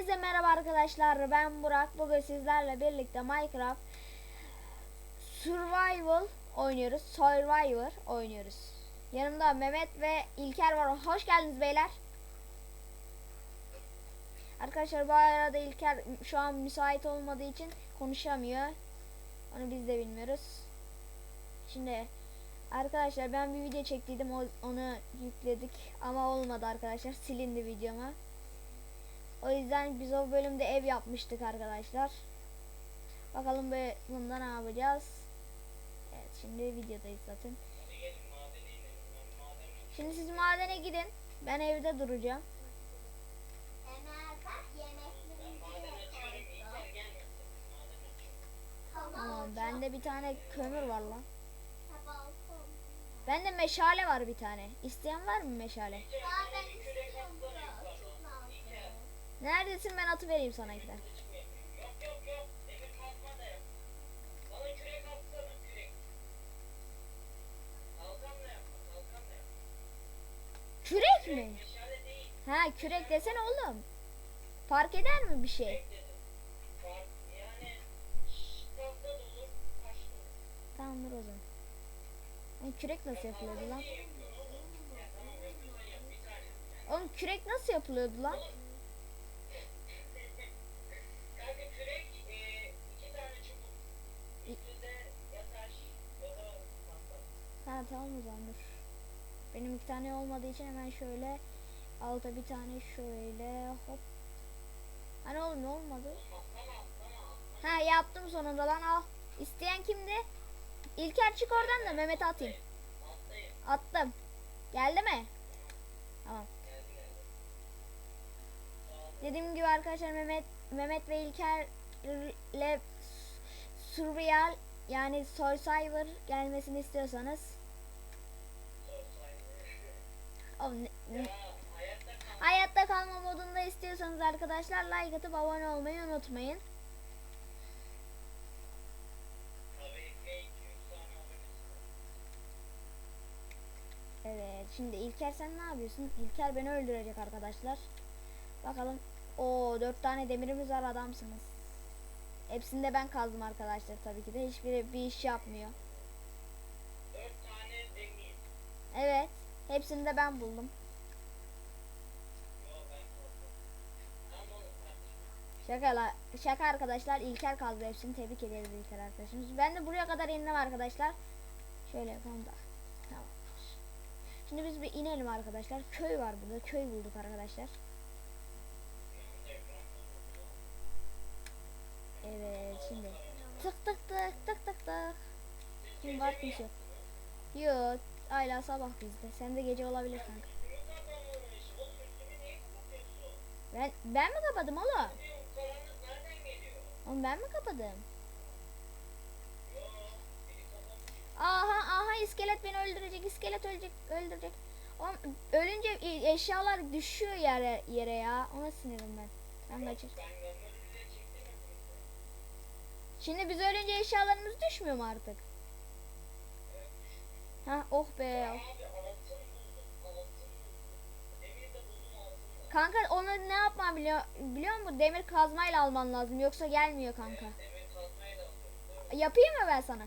Hepinize merhaba arkadaşlar. Ben Burak. Bugün sizlerle birlikte Minecraft Survival oynuyoruz. Survivor oynuyoruz. Yanımda Mehmet ve İlker var. Hoş geldiniz beyler. Arkadaşlar bu arada İlker şu an müsait olmadığı için konuşamıyor. Onu biz de bilmiyoruz. Şimdi arkadaşlar ben bir video çektiydim. Onu yükledik ama olmadı arkadaşlar. Silindi videoma. O yüzden biz o bölümde ev yapmıştık arkadaşlar. Bakalım be bunda ne yapacağız? Evet şimdi videodayız zaten. Şimdi siz madene gidin. Ben evde duracağım. Tamam bende bir tane kömür var lan. Bende meşale var bir tane. İsteyen var mı meşale? Neredesin ben atı vereyim sana tane. Kürek mi? Ha kürek desene oğlum. Fark eder mi bir şey? Tamamdır o zaman. Oğlum kürek nasıl yapılıyordu lan? Oğlum kürek nasıl yapılıyordu lan? Ha tamam dur. Benim iki tane olmadığı için hemen şöyle alta bir tane şöyle hop. Hani oğlum ne olmadı? Ha yaptım sonunda lan al. İsteyen kimdi? İlker çık oradan da Mehmet'e atayım. Attım. Geldi mi? Tamam. Dediğim gibi arkadaşlar Mehmet Mehmet ve İlker'le Surreal yani Survivor gelmesini istiyorsanız hayatta kalma modunda istiyorsanız arkadaşlar like atıp abone olmayı unutmayın. Evet şimdi İlker sen ne yapıyorsun? İlker beni öldürecek arkadaşlar. Bakalım. O dört tane demirimiz var adamsınız. Hepsinde ben kaldım arkadaşlar tabii ki de. Hiçbiri bir iş yapmıyor. Evet. Hepsini de ben buldum. Şaka, şaka arkadaşlar. İlker kaldı hepsini. Tebrik ederiz İlker arkadaşımız. Ben de buraya kadar indim arkadaşlar. Şöyle yapalım da. Tamam. Şimdi biz bir inelim arkadaşlar. Köy var burada. Köy bulduk arkadaşlar. Evet şimdi. Tık tık tık tık tık tık. Kim var kimse yok. Ayla sabah bizde. Sen de gece olabilir kanka. Ben ben mi kapadım oğlum? Oğlum ben mi kapadım? Aha aha iskelet beni öldürecek. iskelet ölecek öldürecek. Oğlum ölünce e- eşyalar düşüyor yere yere ya. Ona sinirim ben. Ben kaçır. Şimdi biz ölünce eşyalarımız düşmüyor mu artık? Ha oh be. Kanka onu ne yapman biliyor biliyor musun? Demir kazmayla alman lazım yoksa gelmiyor kanka. Yapayım mı ben sana?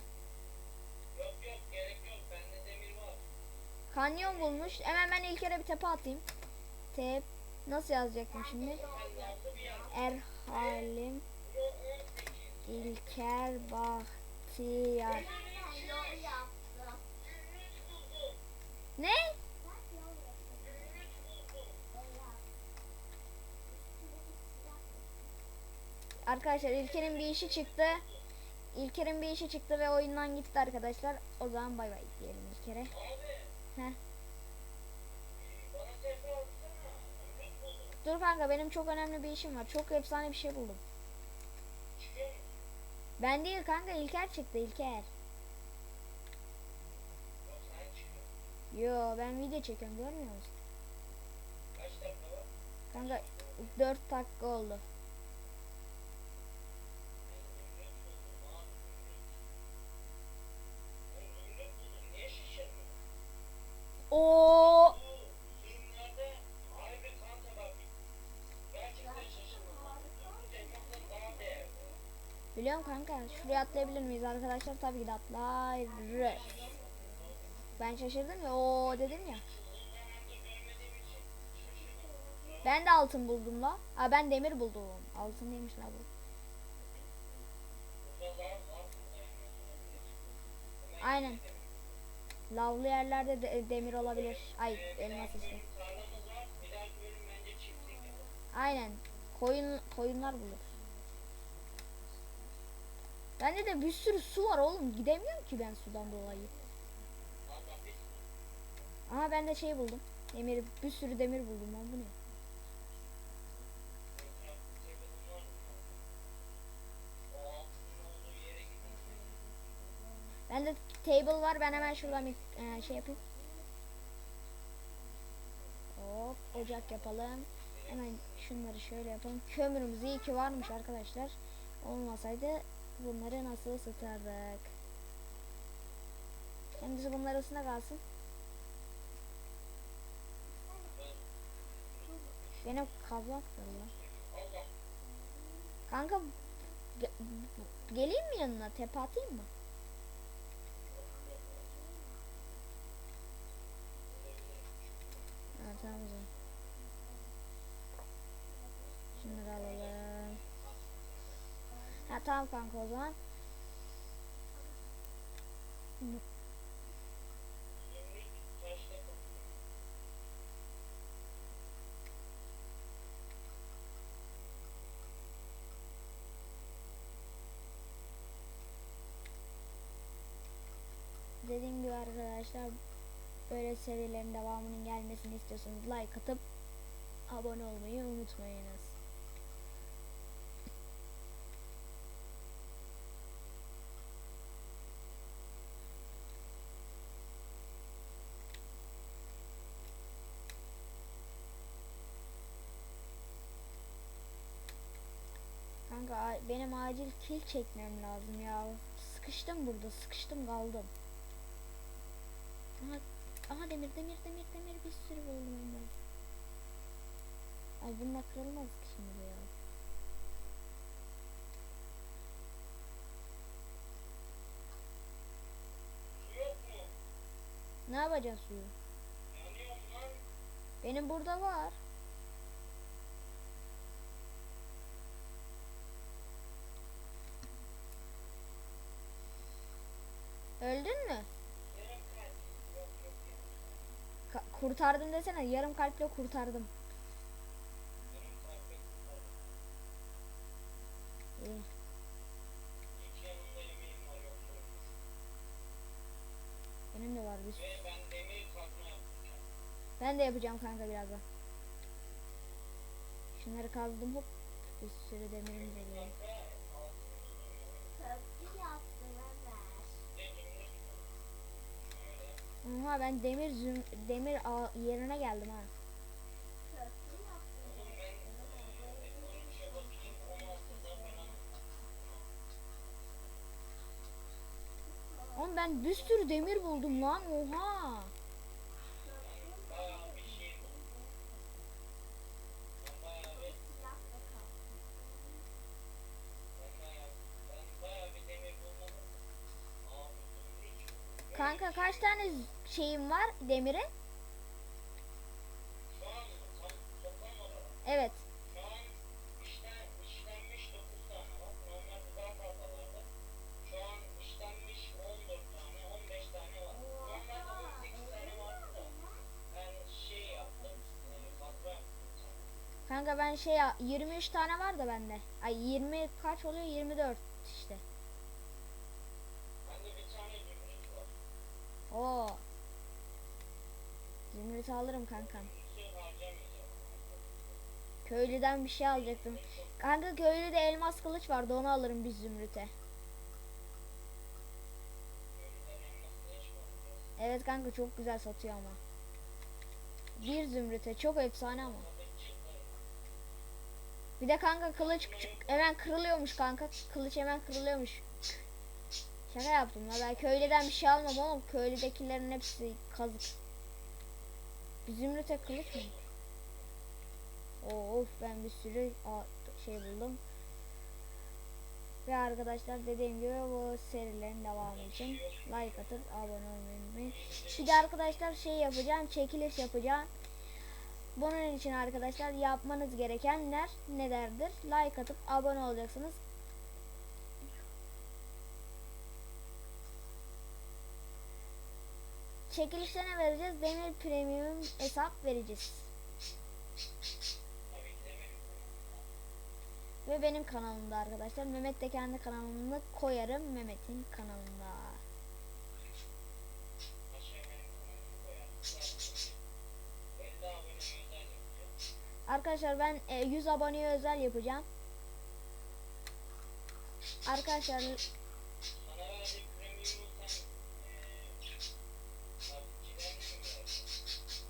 Kanyon bulmuş. Hemen ben ilk kere bir tepe atayım. Tep nasıl yazacaktım şimdi? Erhalim İlker Bahtiyar. Ne? Arkadaşlar İlker'in bir işi çıktı. İlker'in bir işi çıktı ve oyundan gitti arkadaşlar. O zaman bay bay diyelim İlker'e. Dur kanka benim çok önemli bir işim var. Çok efsane bir şey buldum. Ben değil kanka İlker çıktı İlker. Yo ben video çekiyorum görmüyor musun? Kanka 4 dakika oldu. Oo Biliyorum kanka. Şuraya atlayabilir miyiz arkadaşlar? Tabii ki de atlarız. Ben şaşırdım ya. o dedim ya. Ben de altın buldum la. Aa ben demir buldum. Altın değilmiş la bu. Aynen. Lavlı yerlerde de, demir olabilir. Ay elmas işte. Aynen. Koyun koyunlar bulur. Bende de bir sürü su var oğlum. Gidemiyorum ki ben sudan dolayı. Aha ben de şey buldum. Demir bir sürü demir buldum lan bu ne? Bende table var. Ben hemen şuradan bir e, şey yapayım. Hop ocak yapalım. Hemen şunları şöyle yapalım. Kömürümüz iyi ki varmış arkadaşlar. Olmasaydı bunları nasıl ısıtardık? Hem bizi bunlar ısına kalsın. Benim kazmak lan. Kanka ge- geleyim mi yanına? Tepe atayım mı? Ha, tamam o zaman. Şunları alalım. Ha tamam kanka o zaman. Dediğim gibi arkadaşlar böyle serilerin devamının gelmesini istiyorsanız like atıp abone olmayı unutmayınız. Kanka benim acil kill çekmem lazım ya. Sıkıştım burada, sıkıştım kaldım. Aha, aha demir demir demir demir bir sürü buldum ondan. Ay bununla kırılmaz ki şimdi ya. Ne yapacağız suyu? Benim burada var. Kurtardım desene. Yarım kalple kurtardım. İyi. Benim de var bir. Ben de yapacağım kanka birazdan. Şunları kazdım hop. Bir sürü demirim geliyor. Oha ben demir züm, demir yerine geldim ha. Oğlum ben bir sürü demir buldum lan oha. Kanka kaç tane şeyim var demiri? Evet. Kanka ben şey ya- 23 tane var da bende. Ay 20 kaç oluyor? 24 işte. Oo. Alırım kankam. Köylüden bir şey alacaktım. Kanka köylüde elmas kılıç vardı onu alırım biz zümrüte. Evet kanka çok güzel satıyor ama. Bir zümrüte çok efsane ama. Bir de kanka kılıç hemen kırılıyormuş kanka. Kılıç hemen kırılıyormuş. Şaka yaptım la ben köylüden bir şey almam oğlum. Köylüdekilerin hepsi kazık. Zümrüte kılıç mı? Of ben bir sürü şey buldum. Ve arkadaşlar dediğim gibi bu serilerin devamı için like atıp abone olmayı unutmayın. Bir de arkadaşlar şey yapacağım, çekiliş yapacağım. Bunun için arkadaşlar yapmanız gerekenler nelerdir? Like atıp abone olacaksınız. Çekilişte ne vereceğiz? Demir Premium hesap vereceğiz. Ve benim kanalımda arkadaşlar. Mehmet de kendi kanalını koyarım. Mehmet'in kanalında. Arkadaşlar ben e, 100 aboneye özel yapacağım. Arkadaşlar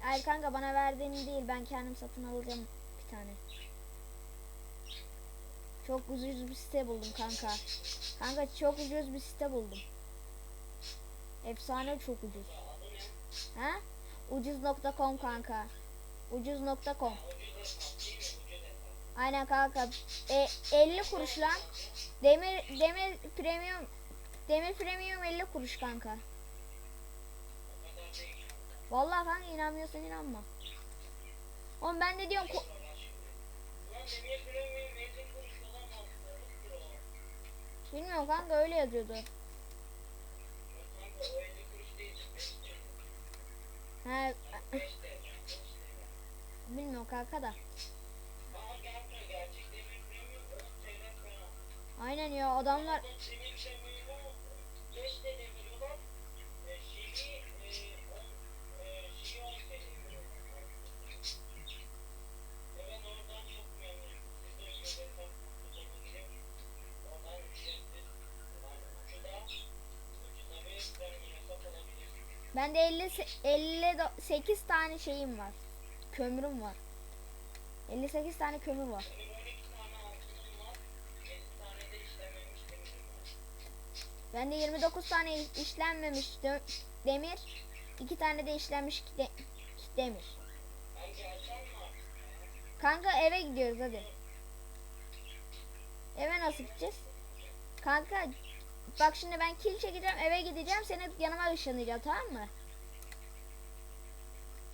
hayır kanka bana verdiğini değil ben kendim satın alacağım bir tane. Çok ucuz bir site buldum kanka. Kanka çok ucuz bir site buldum. Efsane çok ucuz. Ha? Ucuz.com kanka. Ucuz.com. Aynen kanka. E, 50 kuruş lan. Demir demir premium demir premium 50 kuruş kanka. Vallahi kanka inanmıyorsan inanma. Oğlum ben de diyorum ko- Sonra şimdi. Ulan demir premium 50 kuruş olamaz. Doğrudur o. bilmiyorum kanka öyle yazıyordu. Ya Kanka o 50 kuruş değil. 5 TL. He 5 TL. 5 TL. bilmiyorum kanka da. Ama kanka gerçek demir premium 10 TL falan. Aynen ya adamlar Adam demir premiumu 5 TL veriyorlar. E, şeyi e, 10 e, şeyi 10 TL veriyorlar. Ve ben oradan çok memnunum. Siz de öyle hesap kurduğuna girip oradan ücretsiz yani ucuda ucuda bir premium hesap alabilirsiniz. bende 50 58 tane şeyim var. Kömürüm var. 58 tane kömür var. Benim 12 tane altınım var. 7 tane de işlememiş demirim var. Bende 29 tane iş- işlenmemiş demir, 2 tane de işlenmiş de- demir. Ben? Kanka eve gidiyoruz hadi. Eve nasıl gideceğiz? Kanka bak şimdi ben kil çekeceğim eve gideceğim seni yanıma ışınlayacağım tamam mı?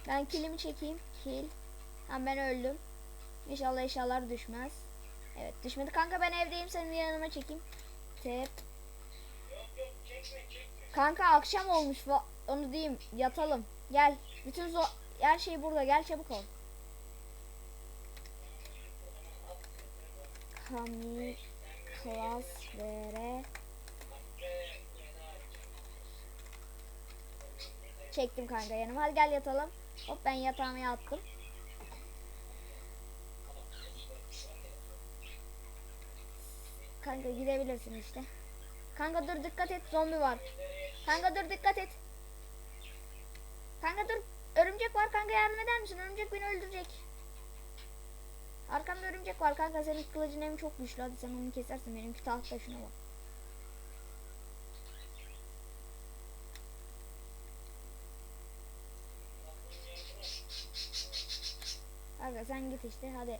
Ben kilimi çekeyim. Kil. Ha ben öldüm. İnşallah eşyalar düşmez. Evet düşmedi. Kanka ben evdeyim senin yanıma çekeyim. Tep. Kanka akşam olmuş. Onu diyeyim. Yatalım. Gel. Bütün zo- her şey burada. Gel çabuk ol. Kami klas vere çektim kanka yanıma. Hadi gel yatalım. Hop ben yatağıma yattım. Kanka gidebilirsin işte. Kanka dur dikkat et zombi var. Kanka dur dikkat et. Kanka dur. Örümcek var kanka yardım eder misin? Örümcek beni öldürecek. Arkamda örümcek var kanka senin kılıcın hem çok güçlü hadi sen onu kesersin benimki tahta şuna bak. Kanka sen git işte hadi.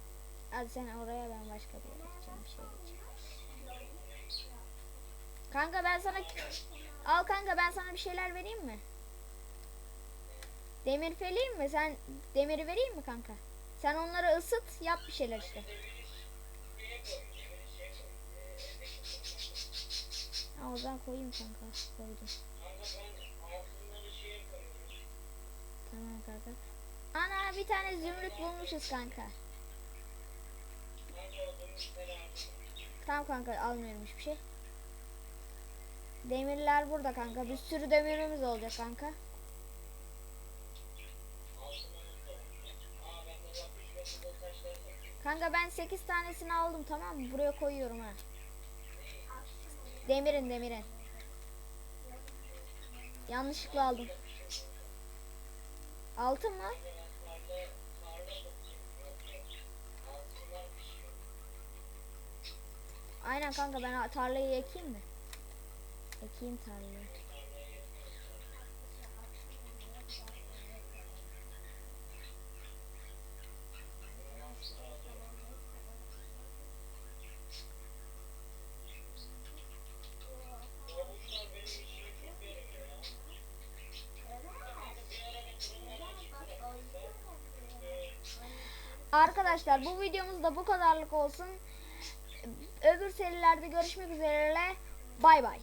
Hadi sen oraya ben başka bir yere gideceğim bir şey diyeceğim. Kanka ben sana al kanka ben sana bir şeyler vereyim mi? Demir feleyim mi? Sen demiri vereyim mi kanka? Sen onları ısıt yap bir şeyler işte. Ha, o zaman koyayım kanka. Koydum. Tamam kanka. Ana bir tane zümrüt bulmuşuz kanka. Tamam kanka almıyorum hiçbir şey. Demirler burada kanka. Bir sürü demirimiz olacak kanka. Kanka ben 8 tanesini aldım tamam mı? Buraya koyuyorum ha. Demirin demirin. Yanlışlıkla aldım. Altın mı? Aynen kanka ben tarlayı ekeyim mi? Ekeyim tarlayı. Arkadaşlar bu videomuz da bu kadarlık olsun. Serilerde görüşmek üzere. Bay bay.